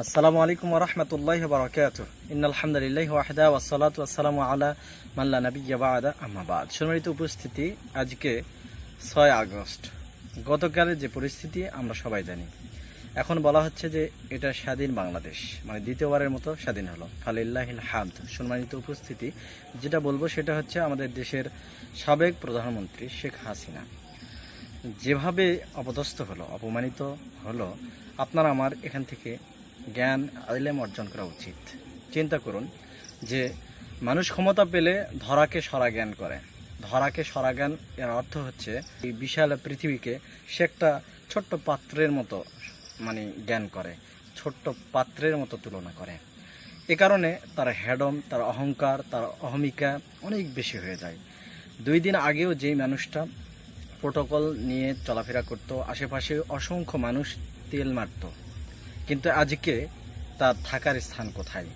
আসসালামু আলাইকুম রহমতুল্লাহ বারকাত ইনালহামদুলিল্লাহ ওয়াহদা ওয়াসালাত ওয়াসালামু আলা মাল্লা নবিয়া বাদা। আহমাবাদ সম্মানিত উপস্থিতি, আজকে ছয় আগস্ট। গতকালের যে পরিস্থিতি, আমরা সবাই জানি। এখন বলা হচ্ছে যে এটা স্বাধীন বাংলাদেশ। মানে দ্বিতীয়বারের মতো স্বাধীন হলো। ফালিল্লাহিল হামদ। সম্মানিত উপস্থিতি, যেটা বলব সেটা হচ্ছে আমাদের দেশের সাবেক প্রধানমন্ত্রী শেখ হাসিনা। যেভাবে অপদস্থ হলো, অপমানিত হলো, আপনার আমার এখান থেকে জ্ঞান আইলেম অর্জন করা উচিত। চিন্তা করুন যে মানুষ ক্ষমতা পেলে ধরাকে সরা জ্ঞান করে। ধরাকে সরা জ্ঞান এর অর্থ হচ্ছে এই বিশাল পৃথিবীকে সে একটা ছোট্ট পাত্রের মতো মানে জ্ঞান করে, ছোট্ট পাত্রের মতো তুলনা করে। এ কারণে তার হ্যাডম তার অহংকার, তার অহমিকা অনেক বেশি হয়ে যায়। দুই দিন আগেও যেই মানুষটা প্রোটোকল নিয়ে চলাফেরা করত, আশেপাশে অসংখ্য মানুষ তেল মারত। কিন্তু আজকে তার থাকার স্থান কোথায়?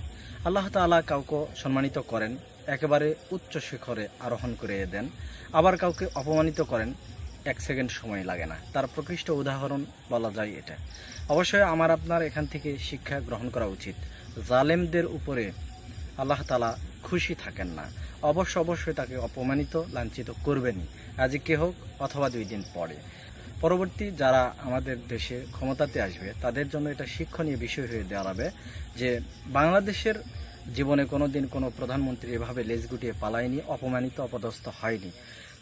আল্লাহ তালা কাউকে সম্মানিত করেন, একেবারে উচ্চ শিখরে আরোহণ করে দেন। আবার কাউকে অপমানিত করেন, এক সেকেন্ড সময় লাগে না। তার প্রকৃষ্ট উদাহরণ বলা যায় এটা। অবশ্যই আমার আপনার এখান থেকে শিক্ষা গ্রহণ করা উচিত। জালেমদের উপরে আল্লাহ তালা খুশি থাকেন না। অবশ্য অবশ্যই তাকে অপমানিত, লাঞ্ছিত করবেনই। আজকে হোক অথবা দুই দিন পরে। পরবর্তী যারা আমাদের দেশে ক্ষমতাতে আসবে, তাদের জন্য এটা শিক্ষণীয় বিষয় হয়ে দাঁড়াবে যে বাংলাদেশের জীবনে কোনো দিন কোনো প্রধানমন্ত্রী এভাবে লেজ গুটিয়ে পালায়নি, অপমানিত, অপদস্থ হয়নি।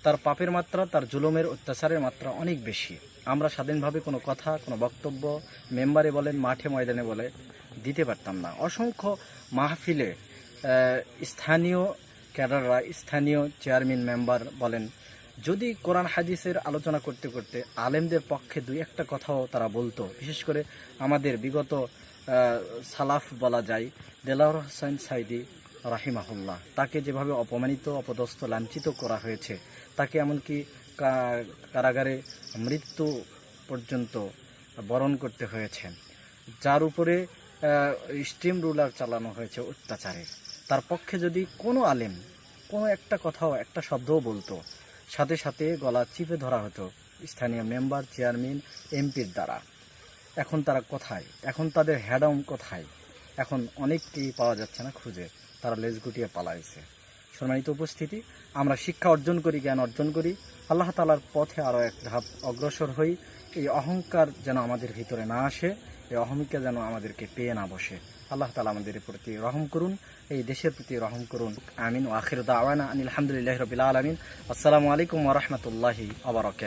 তার পাপের মাত্রা, তার জুলুমের অত্যাচারের মাত্রা অনেক বেশি। আমরা স্বাধীনভাবে কোনো কথা, কোনো বক্তব্য মেম্বারে বলেন, মাঠে ময়দানে বলে দিতে পারতাম না। অসংখ্য মাহফিলে স্থানীয় ক্যাডাররা, স্থানীয় চেয়ারম্যান মেম্বার বলেন যদি কোরআন হাদিসের আলোচনা করতে করতে আলেমদের পক্ষে দুই একটা কথাও তারা বলতো, বিশেষ করে আমাদের বিগত সালাফ বলা যায়, দেলাওয়ার হোসেন সাইদি রাহিমাহুল্লাহ। তাকে যেভাবে অপমানিত, অপদস্থ, লাঞ্ছিত করা হয়েছে, তাকে এমনকি কারাগারে মৃত্যু পর্যন্ত বরণ করতে হয়েছে। যার উপরে স্টিম রুলার চালানো হয়েছে অত্যাচারের। তার পক্ষে যদি কোনো আলেম কোনো একটা কথাও, একটা শব্দও বলতো সাথে সাথে গলা চিপে ধরা হতো স্থানীয় মেম্বার, চেয়ারম্যান, এমপির দ্বারা। এখন তারা কোথায়? এখন তাদের হ্যাডম কোথায়? এখন অনেককেই পাওয়া যাচ্ছে না খুঁজে। তারা লেজ গুটিয়ে পালাইছে। সম্মানিত উপস্থিতি, আমরা শিক্ষা অর্জন করি, জ্ঞান অর্জন করি। আল্লাহ তালার পথে আরও এক ধাপ অগ্রসর হই। এই অহংকার যেন আমাদের ভিতরে না আসে, এই অহমিকা যেন আমাদেরকে পেয়ে না বসে। আল্লাহ তালা আমাদের প্রতি রহম করুন, এই দেশের প্রতি রহম করুন। আমিন। ও আখির দাওয়ানা আনিল আলহামদুলিল্লাহ রবিল আলমিন। আসসালামু আলাইকুম ওরহমতুল্লাহি আবরকাত